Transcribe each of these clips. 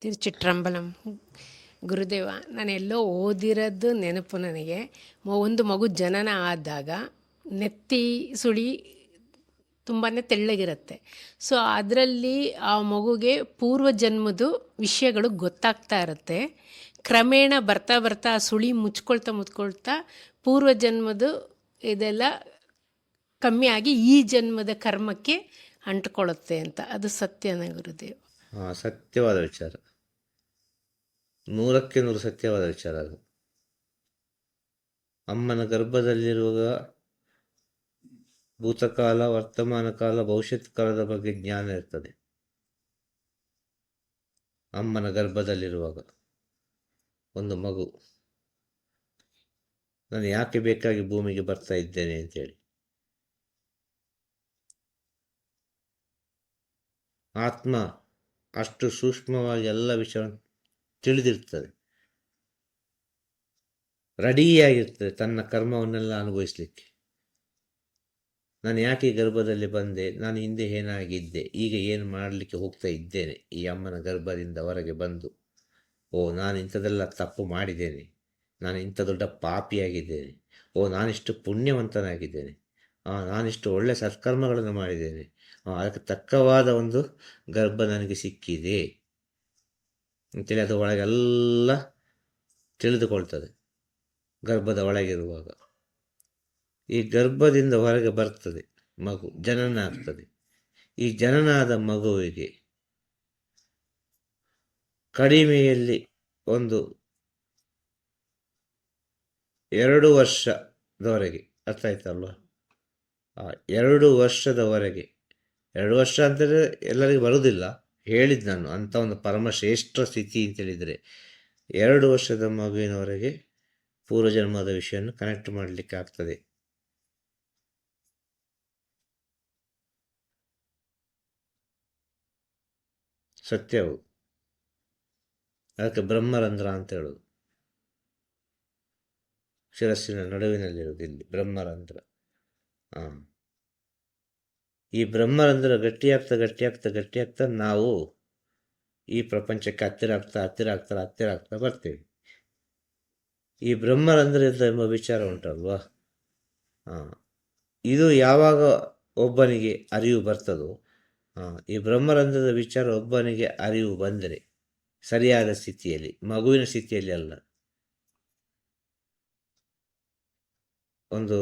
ತಿರುಚಿಟ್ರಂಬಲಂ. ಗುರುದೇವ ನಾನು ಎಲ್ಲೋ ಓದಿರೋದು ನೆನಪು ನನಗೆ. ಒಂದು ಮಗು ಜನನ ಆದಾಗ ನೆತ್ತಿ ಸುಳಿ ತುಂಬಾ ತೆಳ್ಳಗಿರುತ್ತೆ. ಸೊ, ಅದರಲ್ಲಿ ಆ ಮಗುಗೆ ಪೂರ್ವ ಜನ್ಮದ ವಿಷಯಗಳು ಗೊತ್ತಾಗ್ತಾ ಇರುತ್ತೆ. ಕ್ರಮೇಣ ಬರ್ತಾ ಬರ್ತಾ ಆ ಸುಳಿ ಮುಚ್ಕೊಳ್ತಾ ಮುಚ್ಕೊಳ್ತಾ ಪೂರ್ವ ಜನ್ಮದ ಇದೆಲ್ಲ ಕಮ್ಮಿಯಾಗಿ ಈ ಜನ್ಮದ ಕರ್ಮಕ್ಕೆ ಅಂಟ್ಕೊಳ್ಳುತ್ತೆ ಅಂತ. ಅದು ಸತ್ಯನ ಗುರುದೇವ್. ಸತ್ಯವಾದ ವಿಚಾರ. ನೂರಕ್ಕೆ ನೂರು ಸತ್ಯವಾದ ವಿಚಾರ ಅದು. ಅಮ್ಮನ ಗರ್ಭದಲ್ಲಿರುವಾಗ ಭೂತಕಾಲ, ವರ್ತಮಾನ ಕಾಲ, ಭವಿಷ್ಯತ್ ಕಾಲದ ಬಗ್ಗೆ ಜ್ಞಾನ ಇರ್ತದೆ. ಅಮ್ಮನ ಗರ್ಭದಲ್ಲಿರುವಾಗ ಒಂದು ಮಗು, ನಾನು ಯಾಕೆ ಬೇಕಾಗಿ ಭೂಮಿಗೆ ಬರ್ತಾ ಇದ್ದೇನೆ ಅಂತೇಳಿ ಆತ್ಮ ಅಷ್ಟು ಸೂಕ್ಷ್ಮವಾಗಿ ಎಲ್ಲ ವಿಷಯವನ್ನು ತಿಳಿದಿರ್ತದೆ. ರೆಡಿಯಾಗಿರ್ತದೆ ತನ್ನ ಕರ್ಮವನ್ನೆಲ್ಲ ಅನುಭವಿಸಲಿಕ್ಕೆ. ನಾನು ಯಾಕೆ ಗರ್ಭದಲ್ಲಿ ಬಂದೆ? ನಾನು ಹಿಂದೆ ಏನಾಗಿದ್ದೆ? ಈಗ ಏನು ಮಾಡಲಿಕ್ಕೆ ಹೋಗ್ತಾ ಇದ್ದೇನೆ? ಈ ಅಮ್ಮನ ಗರ್ಭದಿಂದ ಹೊರಗೆ ಬಂದು, ಓ, ನಾನು ಇಂಥದೆಲ್ಲ ತಪ್ಪು ಮಾಡಿದ್ದೇನೆ. ನಾನು ಇಂಥ ದೊಡ್ಡ ಪಾಪಿಯಾಗಿದ್ದೇನೆ. ಓ, ನಾನಿಷ್ಟು ಪುಣ್ಯವಂತನಾಗಿದ್ದೇನೆ. ನಾನಿಷ್ಟು ಒಳ್ಳೆಯ ಸತ್ಕರ್ಮಗಳನ್ನು ಮಾಡಿದ್ದೇನೆ. ಅದಕ್ಕೆ ತಕ್ಕವಾದ ಒಂದು ಗರ್ಭ ನನಗೆ ಸಿಕ್ಕಿದೆ. ಅಂತೇಳಿ ಅದು ಒಳಗೆಲ್ಲ ತಿಳಿದುಕೊಳ್ತದೆ ಗರ್ಭದ ಒಳಗಿರುವಾಗ. ಈ ಗರ್ಭದಿಂದ ಹೊರಗೆ ಬರ್ತದೆ, ಮಗು ಜನನ ಆಗ್ತದೆ ಈ ಜನನಾದ ಮಗುವಿಗೆ ಕಡಿಮೆಯಲ್ಲಿ ಒಂದು ಎರಡು ವರ್ಷದವರೆಗೆ, ಅರ್ಥ ಆಯ್ತಲ್ವ? ಆ ಎರಡು ವರ್ಷದವರೆಗೆ, ಎರಡು ವರ್ಷ ಅಂತಂದರೆ ಎಲ್ಲರಿಗೂ ಬರುವುದಿಲ್ಲ. ಹೇಳಿದ್ದು ನಾನು ಅಂಥ ಒಂದು ಪರಮಶ್ರೇಷ್ಠ ಸ್ಥಿತಿ ಅಂತೇಳಿದರೆ, ಎರಡು ವರ್ಷದ ಮಗುವಿನವರೆಗೆ ಪೂರ್ವಜನ್ಮದ ವಿಷಯವನ್ನು ಕನೆಕ್ಟ್ ಮಾಡಲಿಕ್ಕೆ ಆಗ್ತದೆ. ಸತ್ಯವು ಅದಕ್ಕೆ ಬ್ರಹ್ಮರಂಧ್ರ ಅಂತ ಹೇಳೋದು. ಶಿರಸ್ಸಿನ ನಡುವಿನಲ್ಲಿರೋದು ಇಲ್ಲಿ, ಬ್ರಹ್ಮರಂಧ್ರ. ಹಾಂ. ಈ ಬ್ರಹ್ಮರಂಧ್ರ ಗಟ್ಟಿಯಾಗ್ತಾ ಗಟ್ಟಿಯಾಗ್ತಾ ಗಟ್ಟಿಯಾಗ್ತಾ ನಾವು ಈ ಪ್ರಪಂಚಕ್ಕೆ ಹತ್ತಿರ ಆಗ್ತಾ ಹತ್ತಿರ ಆಗ್ತಾ ಹತ್ತಿರ ಆಗ್ತಾ ಬರ್ತೀವಿ. ಈ ಬ್ರಹ್ಮರಂಧ್ರ ಎಂಬ ವಿಚಾರ ಉಂಟಲ್ವಾ? ಹಾಂ ಇದು ಯಾವಾಗ ಒಬ್ಬನಿಗೆ ಅರಿವು ಬರ್ತದೋ ಹಾಂ ಈ ಬ್ರಹ್ಮರಂಧ್ರದ ವಿಚಾರ ಒಬ್ಬನಿಗೆ ಅರಿವು ಬಂದರೆ, ಸರಿಯಾದ ಸ್ಥಿತಿಯಲ್ಲಿ, ಮಗುವಿನ ಸ್ಥಿತಿಯಲ್ಲಿ ಅಲ್ಲ. ಒಂದು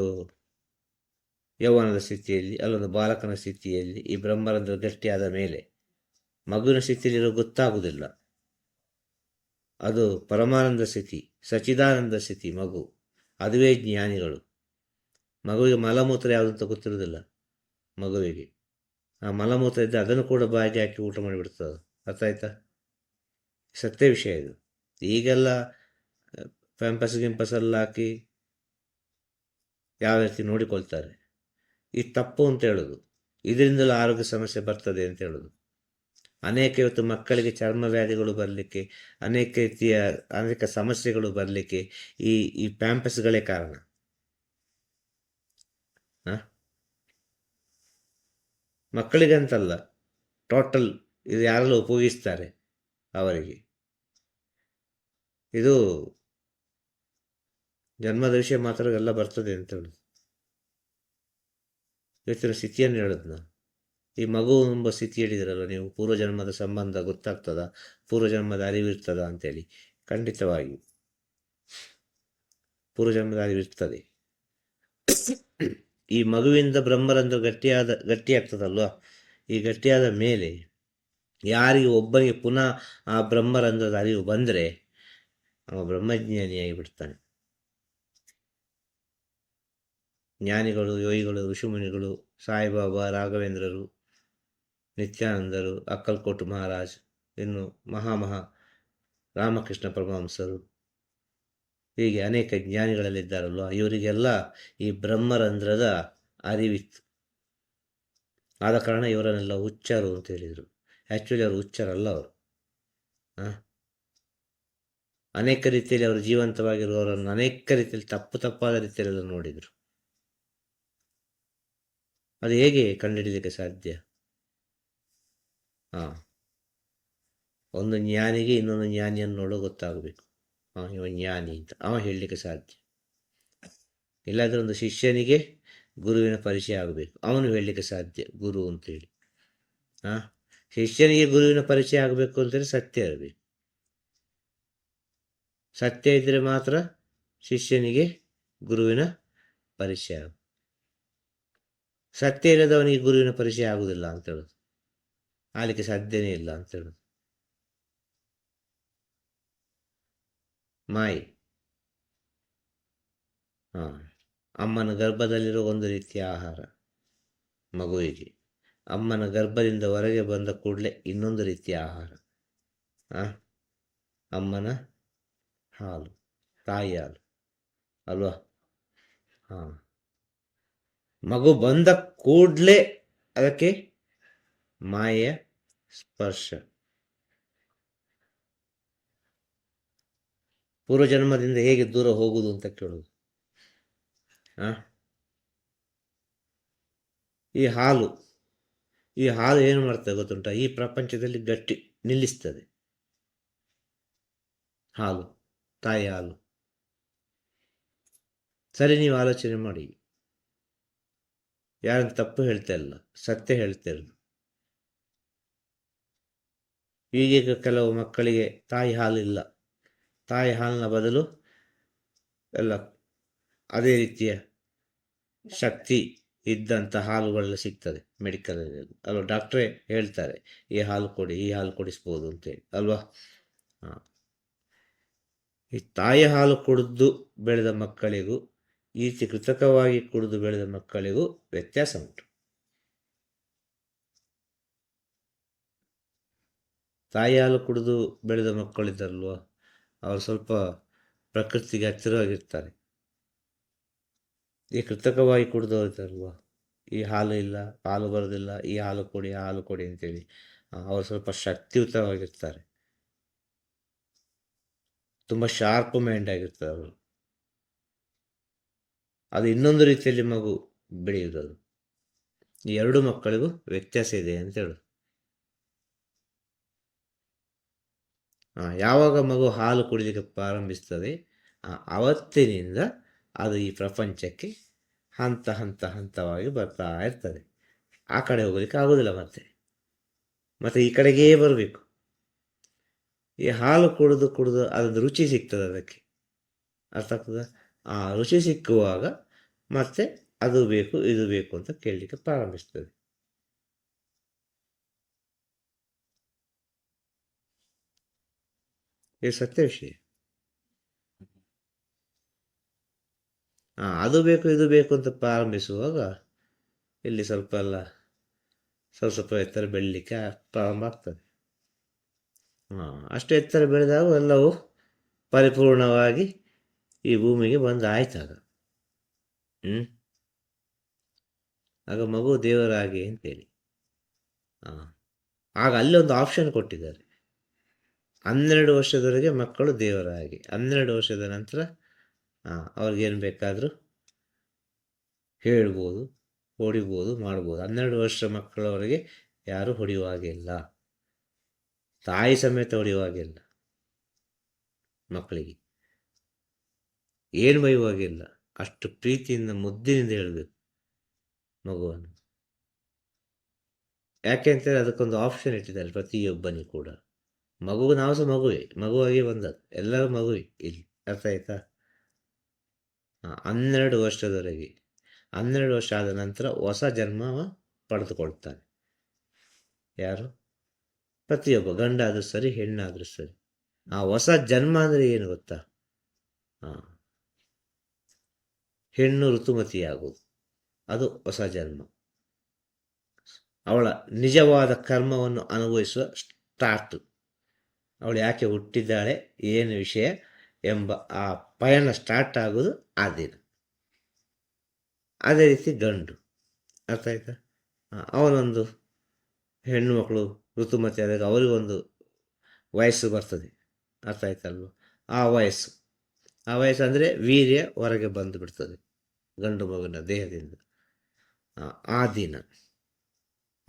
ಯೌವನದ ಸ್ಥಿತಿಯಲ್ಲಿ, ಅಲ್ಲೊಂದು ಬಾಲಕನ ಸ್ಥಿತಿಯಲ್ಲಿ, ಈ ಬ್ರಹ್ಮರಂಧ್ರ ಗಟ್ಟಿಯಾದ ಮೇಲೆ. ಮಗುವಿನ ಸ್ಥಿತಿಯಲ್ಲಿ ಗೊತ್ತಾಗುವುದಿಲ್ಲ. ಅದು ಪರಮಾನಂದ ಸ್ಥಿತಿ ಸಚಿದಾನಂದ ಸ್ಥಿತಿ ಮಗು. ಅದುವೇ ಜ್ಞಾನಿಗಳು. ಮಗುವಿಗೆ ಮಲಮೂತ್ರ ಯಾವುದು ಅಂತ ಗೊತ್ತಿರೋದಿಲ್ಲ ಮಗುವಿಗೆ. ಆ ಮಲಮೂತ್ರ ಇದ್ದರೆ ಅದನ್ನು ಕೂಡ ಬಾಯಿಗೆ ಹಾಕಿ ಊಟ ಮಾಡಿಬಿಡ್ತದೆ. ಅರ್ಥ ಆಯ್ತಾ? ಸತ್ಯ ವಿಷಯ ಇದು. ಈಗೆಲ್ಲ ಪ್ಯಾಂಪಸ್ ಗಿಂಪಸ್ ಎಲ್ಲ ಹಾಕಿ ಯಾವ ರೀತಿ ನೋಡಿಕೊಳ್ತಾರೆ? ಈ ತಪ್ಪು ಅಂತ ಹೇಳೋದು. ಇದರಿಂದಲೂ ಆರೋಗ್ಯ ಸಮಸ್ಯೆ ಬರ್ತದೆ ಅಂತ ಹೇಳೋದು. ಅನೇಕ ಇವತ್ತು ಮಕ್ಕಳಿಗೆ ಚರ್ಮ ವ್ಯಾಧಿಗಳು ಬರಲಿಕ್ಕೆ, ಅನೇಕ ರೀತಿಯ ಅನೇಕ ಸಮಸ್ಯೆಗಳು ಬರಲಿಕ್ಕೆ ಈ ಈ ಪ್ಯಾಂಪಸ್ಗಳೇ ಕಾರಣ. ಮಕ್ಕಳಿಗೆ ಮಕ್ಕಳಿಗಂತಲ್ಲ, ಟೋಟಲ್ ಇದು ಯಾರೆಲ್ಲ ಉಪಯೋಗಿಸ್ತಾರೆ ಅವರಿಗೆ? ಇದು ಜನ್ಮದ ವಿಷಯ ಮಾತ್ರ ಎಲ್ಲ ಬರ್ತದೆ ಅಂತ ಹೇಳುದು. ಇವತ್ತಿನ ಸ್ಥಿತಿಯನ್ನು ಹೇಳೋದನ್ನ ನಾನು. ಈ ಮಗು ಎಂಬ ಸ್ಥಿತಿ ಹೇಳಿದಿರಲ್ಲ, ನೀವು ಪೂರ್ವಜನ್ಮದ ಸಂಬಂಧ ಗೊತ್ತಾಗ್ತದ? ಪೂರ್ವಜನ್ಮದ ಅರಿವಿರ್ತದ ಅಂತೇಳಿ. ಖಂಡಿತವಾಗಿ. ಪೂರ್ವಜನ್ಮದ ಅರಿವಿರ್ತದೆ ಈ ಮಗುವಿಂದ ಬ್ರಹ್ಮರಂದು ಗಟ್ಟಿಯಾದ, ಗಟ್ಟಿಯಾಗ್ತದಲ್ವ? ಈ ಗಟ್ಟಿಯಾದ ಮೇಲೆ ಯಾರಿಗೆ ಒಬ್ಬನಿಗೆ ಪುನಃ ಆ ಬ್ರಹ್ಮರಂಧ್ರದ ಅರಿವು ಬಂದರೆ ಅವ ಬ್ರಹ್ಮಜ್ಞಾನಿಯಾಗಿ ಬಿಡ್ತಾನೆ ಜ್ಞಾನಿಗಳು, ಯೋಗಿಗಳು, ಋಷಿಮುನಿಗಳು ಸಾಯಿಬಾಬಾ, ರಾಘವೇಂದ್ರರು, ನಿತ್ಯಾನಂದರು, ಅಕ್ಕಲ್ಕೋಟ್ ಮಹಾರಾಜ್, ಇನ್ನು ಮಹಾಮಹಾ ರಾಮಕೃಷ್ಣ ಪರಮಹಂಸರು. ಹೀಗೆ ಅನೇಕ ಜ್ಞಾನಿಗಳಲ್ಲಿದ್ದಾರಲ್ವ? ಇವರಿಗೆಲ್ಲ ಈ ಬ್ರಹ್ಮರಂಧ್ರದ ಅರಿವಿತ್ತು. ಆದ ಕಾರಣ ಇವರನ್ನೆಲ್ಲ ಹುಚ್ಚರು ಅಂತ ಹೇಳಿದರು. ಆ್ಯಕ್ಚುಲಿ ಅವರು ಹುಚ್ಚರಲ್ಲ ಅವರು? ಅನೇಕ ರೀತಿಯಲ್ಲಿ ಅವರು ಜೀವಂತವಾಗಿರುವವರನ್ನು ಅನೇಕ ರೀತಿಯಲ್ಲಿ ತಪ್ಪು ತಪ್ಪಾದ ರೀತಿಯಲ್ಲೆಲ್ಲ ನೋಡಿದರು. ಅದು ಹೇಗೆ ಕಂಡುಹಿಡಿಯಲಿಕ್ಕೆ ಸಾಧ್ಯ? ಹಾಂ ಒಂದು ಜ್ಞಾನಿಗೆ ಇನ್ನೊಂದು ಜ್ಞಾನಿಯನ್ನು ನೋಡೋ ಗೊತ್ತಾಗಬೇಕು. ಹಾಂ ಇವ ಜ್ಞಾನಿ ಅಂತ. ಅವ ಹೇಳಲಿಕ್ಕೆ ಸಾಧ್ಯ. ಇಲ್ಲಾಂದರೆ ಒಂದು ಶಿಷ್ಯನಿಗೆ ಗುರುವಿನ ಪರಿಚಯ ಆಗಬೇಕು. ಅವನು ಹೇಳಲಿಕ್ಕೆ ಸಾಧ್ಯ, ಗುರು ಅಂತೇಳಿ ಹಾಂ ಶಿಷ್ಯನಿಗೆ ಗುರುವಿನ ಪರಿಚಯ ಆಗಬೇಕು ಅಂತೇಳಿ ಸತ್ಯ ಇರಬೇಕು. ಸತ್ಯ ಇದ್ದರೆ ಮಾತ್ರ ಶಿಷ್ಯನಿಗೆ ಗುರುವಿನ ಪರಿಚಯ ಸತ್ಯ ಇಲ್ಲದವನಿಗೆ ಗುರುವಿನ ಪರಿಚಯ ಆಗುವುದಿಲ್ಲ ಅಂತ ಹೇಳೋದು. ಆಗಲಿಕ್ಕೆ ಸಾಧ್ಯನೇ ಇಲ್ಲ ಅಂತ ಹೇಳೋದು. ಮಾಯಿ. ಹಾಂ, ಅಮ್ಮನ ಗರ್ಭದಲ್ಲಿರೋ ಒಂದು ರೀತಿಯ ಆಹಾರ, ಮಗುವಿಗೆ. ಅಮ್ಮನ ಗರ್ಭದಿಂದ ಹೊರಗೆ ಬಂದ ಕೂಡಲೇ ಇನ್ನೊಂದು ರೀತಿಯ ಆಹಾರ? ಅಮ್ಮನ ಹಾಲು ತಾಯಿ ಹಾಲು. ಅಲ್ವಾ? ಹಾಂ. ಮಗು ಬಂದ ಕೂಡಲೇ ಅದಕ್ಕೆ ಮಾಯೆಯ ಸ್ಪರ್ಶ. ಪೂರ್ವಜನ್ಮದಿಂದ ಹೇಗೆ ದೂರ ಹೋಗುವುದು ಅಂತ ಕೇಳೋದು ಆ? ಈ ಹಾಲು ಈ ಹಾಲು ಏನು ಮಾಡ್ತದೆ ಗೊತ್ತುಂಟ? ಈ ಪ್ರಪಂಚದಲ್ಲಿ ಗಟ್ಟಿ, ನಿಲ್ಲಿಸ್ತದೆ. ಹಾಲು, ತಾಯಿ ಹಾಲು. ಸರಿ, ನೀವು ಆಲೋಚನೆ ಮಾಡಿ. ಯಾರನ್ನು ತಪ್ಪು ಹೇಳ್ತಾ ಇಲ್ಲ, ಸತ್ಯ ಹೇಳ್ತಾ ಇರೋದು ಈಗೀಗ ಕೆಲವು ಮಕ್ಕಳಿಗೆ ತಾಯಿ ಹಾಲು ಇಲ್ಲ. ತಾಯಿ ಹಾಲಿನ ಬದಲು ಎಲ್ಲ ಅದೇ ರೀತಿಯ ಶಕ್ತಿ ಇದ್ದಂಥ ಹಾಲುಗಳೆಲ್ಲ ಸಿಗ್ತದೆ ಮೆಡಿಕಲಲ್ಲಿ ಅಲ್ವಾ? ಡಾಕ್ಟ್ರೇ ಹೇಳ್ತಾರೆ, ಈ ಹಾಲು ಕೊಡಿ, ಈ ಹಾಲು ಕೊಡಿಸ್ಬೋದು ಅಂತೇಳಿ ಅಲ್ವಾ? ಈ ತಾಯಿ ಹಾಲು ಕುಡಿದು ಬೆಳೆದ ಮಕ್ಕಳಿಗೂ ಈ ರೀತಿ ಕೃತಕವಾಗಿ ಕುಡಿದು ಬೆಳೆದ ಮಕ್ಕಳಿಗೂ ವ್ಯತ್ಯಾಸ ಉಂಟು. ತಾಯಿ ಹಾಲು ಕುಡಿದು ಬೆಳೆದ ಮಕ್ಕಳಿದ್ದಲ್ವ, ಅವರು ಸ್ವಲ್ಪ ಪ್ರಕೃತಿಗೆ ಹತ್ತಿರವಾಗಿರ್ತಾರೆ. ಈ ಕೃತಕವಾಗಿ ಕುಡಿದವರಿದ್ದಲ್ವ, ಈ ಹಾಲು ಇಲ್ಲ, ಹಾಲು ಬರೋದಿಲ್ಲ, ಈ ಹಾಲು ಕೊಡಿ ಹಾಲು ಕೊಡಿ ಅಂತೇಳಿ ಅವರು ಸ್ವಲ್ಪ ಶಕ್ತಿಯುತವಾಗಿರ್ತಾರೆ. ತುಂಬ ಶಾರ್ಪ್ ಮೈಂಡ್ ಆಗಿರ್ತಾರೆ ಅವರು. ಅದು ಇನ್ನೊಂದು ರೀತಿಯಲ್ಲಿ ಮಗು ಬೆಳೆಯುವುದು ಅದು ಎರಡು ಮಕ್ಕಳಿಗೂ ವ್ಯತ್ಯಾಸ ಇದೆ ಅಂತ ಹೇಳೋದು ಯಾವಾಗ ಮಗು ಹಾಲು ಕುಡಿಲಿಕ್ಕೆ ಪ್ರಾರಂಭಿಸ್ತದೆ ಅವತ್ತಿನಿಂದ ಅದು ಈ ಪ್ರಪಂಚಕ್ಕೆ ಹಂತ ಹಂತ ಹಂತವಾಗಿ ಬರ್ತಾ ಇರ್ತದೆ. ಆ ಕಡೆ ಹೋಗಲಿಕ್ಕೆ ಆಗೋದಿಲ್ಲ ಮತ್ತೆ. ಮತ್ತೆ ಈ ಕಡೆಗೇ ಬರಬೇಕು. ಈ ಹಾಲು ಕುಡಿದು ಕುಡಿದು ಅದೊಂದು ರುಚಿ ಸಿಗ್ತದೆ ಅದಕ್ಕೆ. ಅರ್ಥ ಆಗ್ತದ? ರುಚಿ ಸಿಕ್ಕುವಾಗ ಮತ್ತೆ ಅದು ಬೇಕು, ಇದು ಬೇಕು ಅಂತ ಕೇಳಲಿಕ್ಕೆ ಪ್ರಾರಂಭಿಸ್ತದೆ. ಇದು ಸತ್ಯ ವಿಷಯ. ಹಾಂ ಅದು ಬೇಕು, ಇದು ಬೇಕು ಅಂತ ಪ್ರಾರಂಭಿಸುವಾಗ ಇಲ್ಲಿ ಸ್ವಲ್ಪ ಎಲ್ಲ ಸ್ವಲ್ಪ ಸ್ವಲ್ಪ ಎತ್ತರ ಬೆಳಲಿಕ್ಕೆ ಪ್ರಾರಂಭ ಆಗ್ತದೆ. ಹಾಂ ಅಷ್ಟು ಎತ್ತರ ಬೆಳೆದಾಗ ಎಲ್ಲವೂ ಪರಿಪೂರ್ಣವಾಗಿ ಈ ಭೂಮಿಗೆ ಬಂದು ಆಯ್ತಾಗ ಹ್ಞೂ ಆಗ ಮಗು ದೇವರಾಗಿ ಅಂತೇಳಿ. ಹಾಂ ಆಗ ಅಲ್ಲಿ ಒಂದು ಆಪ್ಷನ್ ಕೊಟ್ಟಿದ್ದಾರೆ. ಹನ್ನೆರಡು ವರ್ಷದವರೆಗೆ ಮಕ್ಕಳು ದೇವರಾಗಿ. ಹನ್ನೆರಡು ವರ್ಷದ ನಂತರ ಹಾಂ ಅವ್ರಿಗೇನು ಬೇಕಾದರೂ ಹೇಳ್ಬೋದು, ಹೊಡಿಬೋದು, ಮಾಡ್ಬೋದು. ಹನ್ನೆರಡು ವರ್ಷ ಮಕ್ಕಳವರೆಗೆ ಯಾರು ಹೊಡೆಯುವಾಗಿಲ್ಲ. ತಾಯಿ ಸಮೇತ ಹೊಡೆಯುವಾಗಿಲ್ಲ ಮಕ್ಕಳಿಗೆ. ಏನು ಭಯವಾಗಿಲ್ಲ ಅಷ್ಟು ಪ್ರೀತಿಯಿಂದ ಮುದ್ದಿನಿಂದ ಹೇಳಬೇಕು ಮಗುವನ್ನು. ಯಾಕೆಂತೇಳಿ ಅದಕ್ಕೊಂದು ಆಪ್ಷನ್ ಇಟ್ಟಿದ್ದಾರೆ ಪ್ರತಿಯೊಬ್ಬನಿ ಕೂಡ. ಮಗು ನಾವು ಸಹ ಮಗುವೆ. ಮಗುವಾಗಿ ಬಂದದ್ದು. ಎಲ್ಲರೂ ಮಗುವೆ. ಇಲ್ಲಿ ಅರ್ಥ ಆಯ್ತಾ? ಹನ್ನೆರಡು ವರ್ಷದವರೆಗೆ. ಹನ್ನೆರಡು ವರ್ಷ ಆದ ನಂತರ ಹೊಸ ಜನ್ಮ ಪಡೆದುಕೊಳ್ತಾನೆ. ಯಾರು? ಪ್ರತಿಯೊಬ್ಬ. ಗಂಡ ಆದರೂ ಸರಿ, ಹೆಣ್ಣಾದರೂ ಸರಿ. ಆ ಹೊಸ ಜನ್ಮ ಅಂದರೆ ಏನು ಗೊತ್ತಾ? ಹಾಂ ಹೆಣ್ಣು ಋತುಮತಿಯಾಗುವುದು. ಅದು ಹೊಸ ಜನ್ಮ. ಅವಳ ನಿಜವಾದ ಕರ್ಮವನ್ನು ಅನುಭವಿಸುವ ಸ್ಟಾರ್ಟ್ ಅವಳು ಯಾಕೆ ಹುಟ್ಟಿದ್ದಾಳೆ, ಏನು ವಿಷಯ ಎಂಬ ಆ ಪಯಣ ಸ್ಟಾರ್ಟ್ ಆಗೋದು ಆ ದಿನ. ಅದೇ ರೀತಿ ಗಂಡು. ಅರ್ಥ ಆಯ್ತಾ? ಅವನೊಂದು ಹೆಣ್ಣು ಮಕ್ಕಳು ಋತುಮತಿ ಆದಾಗ ಅವರಿಗೊಂದು ವಯಸ್ಸು ಬರ್ತದೆ. ಅರ್ಥ ಆಯ್ತಲ್ವ? ಆ ವಯಸ್ಸು. ಆ ವಯಸ್ಸಂದರೆ ವೀರ್ಯ ಹೊರಗೆ ಬಂದು ಬಿಡ್ತದೆ ಗಂಡು ಮಗುವಿನ ದೇಹದಿಂದ. ಆ, ದಿನ.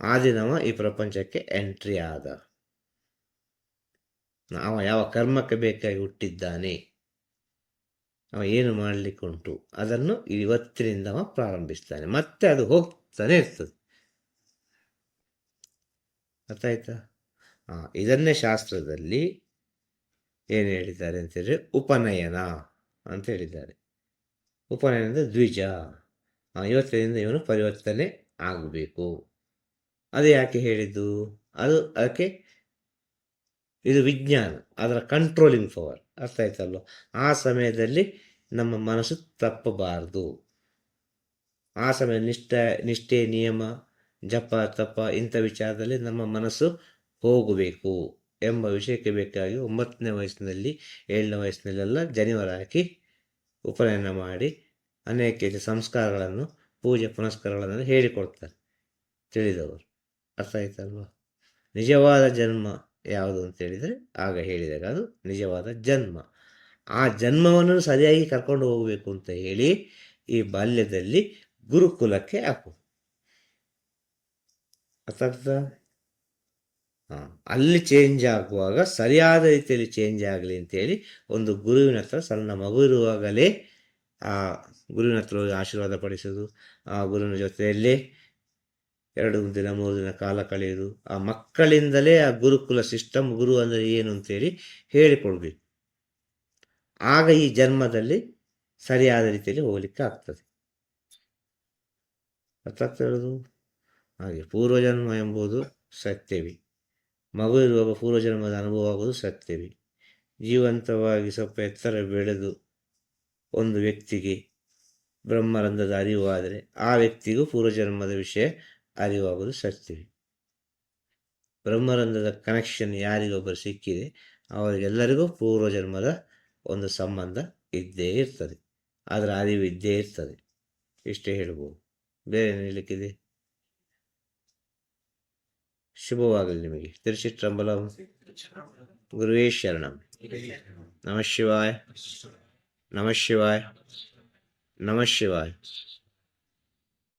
ಆ ದಿನವ ಈ ಪ್ರಪಂಚಕ್ಕೆ ಎಂಟ್ರಿ ಆದ. ಅವ ಯಾವ ಕರ್ಮಕ್ಕೆ ಬೇಕಾಗಿ ಹುಟ್ಟಿದ್ದಾನೆ? ಅವ ಏನು ಮಾಡಲಿಕ್ಕುಂಟು ಅದನ್ನು ಇವತ್ತಿನಿಂದ ಅವ ಪ್ರಾರಂಭಿಸ್ತಾನೆ. ಮತ್ತೆ ಅದು ಹೋಗ್ತಾನೆ ಇರ್ತದೆ. ಅರ್ಥ ಆಯ್ತಾ ಇದನ್ನೇ ಶಾಸ್ತ್ರದಲ್ಲಿ ಏನು ಹೇಳಿದ್ದಾರೆ ಅಂತ ಹೇಳಿದ್ರೆ ಉಪನಯನ. ಅಂತ ಹೇಳಿದ್ದಾರೆ ಉಪನಯನದ ದ್ವಿಜ. ಇವತ್ತಿನಿಂದ ಇವನು ಪರಿವರ್ತನೆ ಆಗಬೇಕು. ಅದು ಯಾಕೆ ಹೇಳಿದ್ದು? ಅದು ಅದಕ್ಕೆ ಇದು ವಿಜ್ಞಾನ, ಅದರ ಕಂಟ್ರೋಲಿಂಗ್ ಪವರ್ ಅರ್ಥ ಆಯ್ತಲ್ವ? ಆ ಸಮಯದಲ್ಲಿ ನಮ್ಮ ಮನಸ್ಸು ತಪ್ಪಬಾರದು. ಆ ಸಮಯ ನಿಷ್ಠ, ನಿಷ್ಠೆ, ನಿಯಮ, ಜಪ, ತಪ ಇಂಥ ವಿಚಾರದಲ್ಲಿ ನಮ್ಮ ಮನಸ್ಸು ಹೋಗಬೇಕು. ಎಂಬ ವಿಷಯಕ್ಕೆ ಬೇಕಾಗಿ ಒಂಬತ್ತನೇ ವಯಸ್ಸಿನಲ್ಲಿ, ಏಳನೇ ವಯಸ್ಸಿನಲ್ಲೆಲ್ಲ ಜನಿವಾರ ಹಾಕಿ ಉಪನಯನ ಮಾಡಿ ಅನೇಕ ಸಂಸ್ಕಾರಗಳನ್ನು, ಪೂಜೆ ಪುನಸ್ಕಾರಗಳನ್ನು ಹೇಳಿಕೊಡ್ತಾರೆ. ತಿಳಿದವರು. ಅರ್ಥ ಆಯ್ತಲ್ವ? ನಿಜವಾದ ಜನ್ಮ ಯಾವುದು ಅಂತ ಹೇಳಿದರೆ, ಆಗ ಹೇಳಿದಾಗ ಅದು ನಿಜವಾದ ಜನ್ಮ. ಆ ಜನ್ಮವನ್ನು ಸರಿಯಾಗಿ ಕರ್ಕೊಂಡು ಹೋಗಬೇಕು ಅಂತ ಹೇಳಿ ಈ ಬಾಲ್ಯದಲ್ಲಿ ಗುರುಕುಲಕ್ಕೆ ಹಾಕು. ಅರ್ಥ ಅಲ್ಲಿ ಚೇಂಜ್ ಆಗುವಾಗ, ಸರಿಯಾದ ರೀತಿಯಲ್ಲಿ ಚೇಂಜ್ ಆಗಲಿ ಅಂತೇಳಿ ಒಂದು ಗುರುವಿನ ಹತ್ರ, ಸಣ್ಣ ಮಗು ಇರುವಾಗಲೇ ಆ ಗುರುವಿನ ಹತ್ರ ಹೋಗಿ ಆಶೀರ್ವಾದ ಪಡಿಸೋದು, ಆ ಗುರುವಿನ ಜೊತೆಯಲ್ಲೇ ಎರಡು ದಿನ, ಮೂರು ದಿನ ಕಾಲ ಕಳೆಯೋದು ಆ ಮಕ್ಕಳಿಂದಲೇ ಆ ಗುರುಕುಲ ಸಿಸ್ಟಮ್ ಗುರು ಅಂದರೆ ಏನು ಅಂತೇಳಿ ಹೇಳಿಕೊಡ್ಬೇಕು. ಆಗ ಈ ಜನ್ಮದಲ್ಲಿ ಸರಿಯಾದ ರೀತಿಯಲ್ಲಿ ಹೋಗಲಿಕ್ಕೆ ಆಗ್ತದೆ. ಅರ್ಥ ಹೇಳೋದು? ಹಾಗೆ ಪೂರ್ವಜನ್ಮ ಎಂಬುದು ಸತ್ಯವೇ. ಮಗು ಇರುವಾಗ ಪೂರ್ವಜನ್ಮದ ಅನುಭವ ಆಗುವುದು ಸತ್ಯವೇ. ಜೀವಂತವಾಗಿ ಸ್ವಲ್ಪ ಎತ್ತರ ಬೆಳೆದು ಒಂದು ವ್ಯಕ್ತಿಗೆ ಬ್ರಹ್ಮರಂಧದ ಅರಿವು ಆದರೆ ಆ ವ್ಯಕ್ತಿಗೂ ಪೂರ್ವಜನ್ಮದ ವಿಷಯ ಅರಿವಾಗುವುದು ಸತ್ಯವೇ. ಬ್ರಹ್ಮರಂಧದ ಕನೆಕ್ಷನ್ ಯಾರಿಗೊಬ್ಬರು ಸಿಕ್ಕಿದೆ, ಅವರಿಗೆಲ್ಲರಿಗೂ ಪೂರ್ವಜನ್ಮದ ಒಂದು ಸಂಬಂಧ ಇದ್ದೇ ಇರ್ತದೆ. ಅದರ ಅರಿವು ಇದ್ದೇ ಇರ್ತದೆ. ಇಷ್ಟೇ ಹೇಳ್ಬೋದು. ಬೇರೆ ಏನು ಹೇಳಲಿಕ್ಕಿದೆ? ಶುಭವಾಗಲಿ ನಿಮಗೆ. ತಿರುಚಿಟ್ರಂಬಲಂ ಗುರುವೇ ಶರಣಂ. ನಮಃ ಶಿವಾಯ. ನಮಃ ಶಿವಾಯ. ನಮಃ ಶಿವಾಯ.